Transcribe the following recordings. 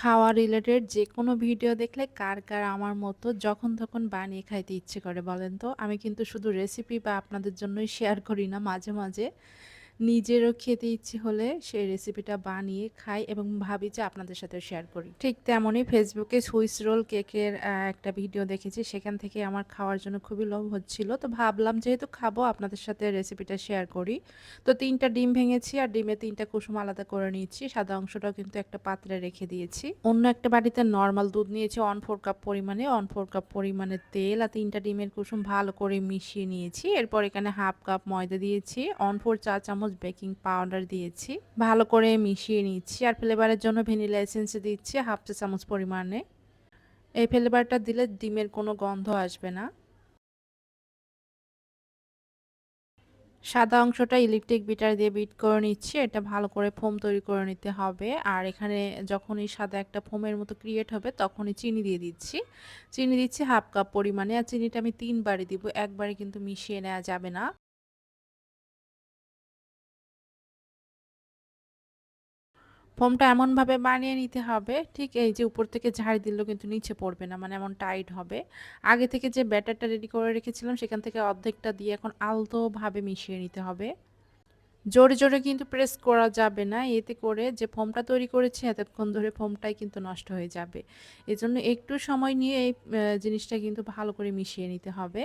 খাওয়া রিলেটেড যে কোনো ভিডিও দেখলে কার, কার আমার মতো যখন তখন বানিয়ে খাইতে ইচ্ছে করে বলেন তো? আমি কিন্তু শুধু রেসিপি বা আপনাদের জন্যই শেয়ার করি না মাঝে, মাঝে নিজেরও খেতে ইচ্ছে হলে সেই রেসিপিটা বানিয়ে খাই এবং ভাবি যে আপনাদের সাথে শেয়ার করি। ঠিক তেমনই ফেসবুকে সুইস রোল কেকের একটা ভিডিও দেখেছি। সেখান থেকে আমার খাওয়ার জন্য খুবই লোভ হচ্ছিল। তো ভাবলাম যেহেতু খাব আপনাদের সাথে রেসিপিটা শেয়ার করি। তো ৩ টা ডিম ভেঙেছি আর ডিমে ৩ টা কুসুম আলাদা করে নিয়েছি। সাদা অংশটাও কিন্তু একটা পাত্রে রেখে দিয়েছি। অন্য একটা বাটিতে নর্মাল দুধ নিয়েছি 1/4 কাপ পরিমাণে, 1/4 কাপ পরিমাণে তেল আর ৩ টা ডিমের কুসুম ভালো করে মিশিয়ে নিয়েছি। এরপর এখানে 1/2 কাপ ময়দা দিয়েছি, 1/4 চা চামচ বেকিং পাউডার দিয়েছি। ভালো করে মিশিয়ে নিচ্ছি আর ফ্লেভারের জন্য ভ্যানিলা এসেন্স দিচ্ছি 1/2 চা চামচ পরিমাণে। এই ফ্লেভারটা দিলে ডিমের কোনো গন্ধ আসবে না। সাদা অংশটা ইলেকট্রিক বিটার দিয়ে বিট করে নিচ্ছি। এটা ভালো করে ফোম তৈরি করে নিতে হবে। আর এখানে যখনই সাদা একটা ফোমের মতো ক্রিয়েট হবে তখনই চিনি দিয়ে দিচ্ছি। চিনি দিচ্ছি 1/2 কাপ পরিমাণে আর চিনিটা আমি ৩ বারে দিব। একবারে কিন্তু মিশিয়ে নেওয়া যাবে না। ফোমটা এমনভাবে বানিয়ে নিতে হবে, ঠিক এই যে উপর থেকে ঝাড়ি দিলেও কিন্তু নিচে পড়বে না মানে এমন টাইট হবে। আগে থেকে যে ব্যাটারটা রেডি করে রেখেছিলাম, সেখান থেকে অর্ধেকটা দিয়ে এখন আলতোভাবে মিশিয়ে নিতে হবে। জোরে জোরে কিন্তু প্রেস করা যাবে না, এতে করে যে ফোমটা তৈরি করেছি, এতক্ষণ ধরে ফোমটাই কিন্তু নষ্ট হয়ে যাবে। এজন্য একটু সময় নিয়ে এই জিনিসটা কিন্তু ভালো করে মিশিয়ে নিতে হবে।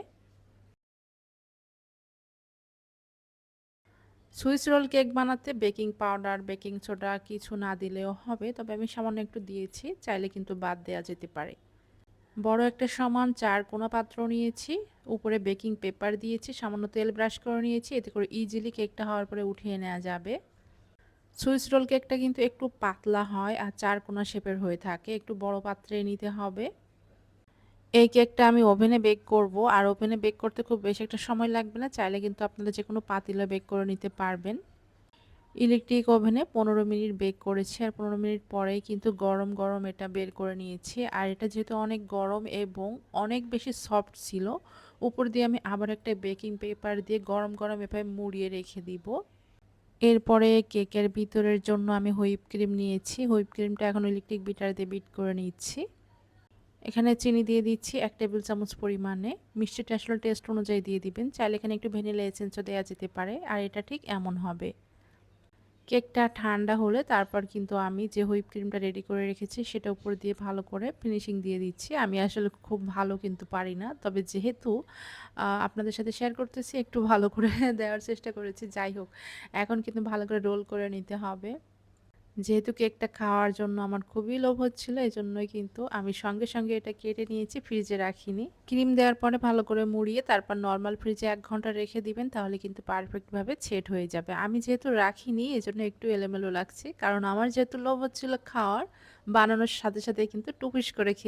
সুইস রোল কেক বানাতে বেকিং পাউডার, বেকিং সোডা কিছু না দিলেও হবে। তবে আমি সামান্য একটু দিয়েছি, চাইলে কিন্তু বাদ দেওয়া যেতে পারে। বড় একটা সমান চার কোনো পাত্র নিয়েছি, উপরে বেকিং পেপার দিয়েছি, সামান্য তেল ব্রাশ করে নিয়েছি, এতে করে ইজিলি কেকটা হওয়ার পরে উঠিয়ে নেওয়া যাবে। সুইস রোল কেকটা কিন্তু একটু পাতলা হয় আর চার কোনা শেপের হয়ে থাকে, একটু বড় পাত্রে নিতে হবে। এই কেকটা আমি ওভেনে বেক করব। আর ওভেনে বেক করতে খুব বেশি একটা সময় লাগবে না। চাইলে কিন্তু আপনারা যে কোনো পাতিলে বেক করে নিতে পারবেন। ইলেকট্রিক ওভেনে পনেরো মিনিট বেক করেছি আর পনেরো মিনিট পরেই কিন্তু গরম গরম এটা বের করে নিয়েছি। আর এটা যেহেতু অনেক গরম এবং অনেক বেশি সফট ছিল, উপর দিয়ে আমি আবার একটা বেকিং পেপার দিয়ে গরম গরম এভাবে মুড়িয়ে রেখে দিব। এরপরে কেকের ভিতরের জন্য আমি হুইপ ক্রিম নিয়েছি। হুইপ ক্রিমটা এখন ইলেকট্রিক বিটার দিয়ে বিট করে নিচ্ছি। এখানে চিনি দিয়ে দিচ্ছি এক টেবিল চামচ পরিমাণে। মিষ্টিটা আসলে টেস্ট অনুযায়ী দিয়ে দিবেন। চাইলে এখানে একটু ভ্যানিলা এসেন্সও দেওয়া যেতে পারে, আর এটা ঠিক এমন হবে। কেকটা ঠান্ডা হলে তারপর কিন্তু আমি যে হুইপ ক্রিমটা রেডি করে রেখেছি সেটা উপর দিয়ে ভালো করে ফিনিশিং দিয়ে দিচ্ছি। আমি আসলে খুব ভালো কিন্তু পারি না, তবে যেহেতু আপনাদের সাথে শেয়ার করতেছি, একটু ভালো করে দেওয়ার চেষ্টা করেছি। যাই হোক, এখন কিন্তু ভালো করে রোল করে নিতে হবে। যেহেতু কেকটা খাওয়ার জন্য আমার খুবই লোভ হচ্ছিল এই জন্যই কিন্তু আমি সঙ্গে সঙ্গে এটা কেটে নিয়েছি, ফ্রিজে রাখিনি। ক্রিম দেওয়ার পরে ভালো করে মুড়িয়ে তারপর নর্মাল ফ্রিজে এক ঘণ্টা রেখে দিবেন, তাহলে কিন্তু পারফেক্টভাবে ছেট হয়ে যাবে। আমি যেহেতু রাখিনি এই জন্য একটু এলোমেলো লাগছে, কারণ আমার যেহেতু লোভ হচ্ছিল খাওয়ার, বানানোর সাথে সাথে কিন্তু টুপিস করে খেয়ে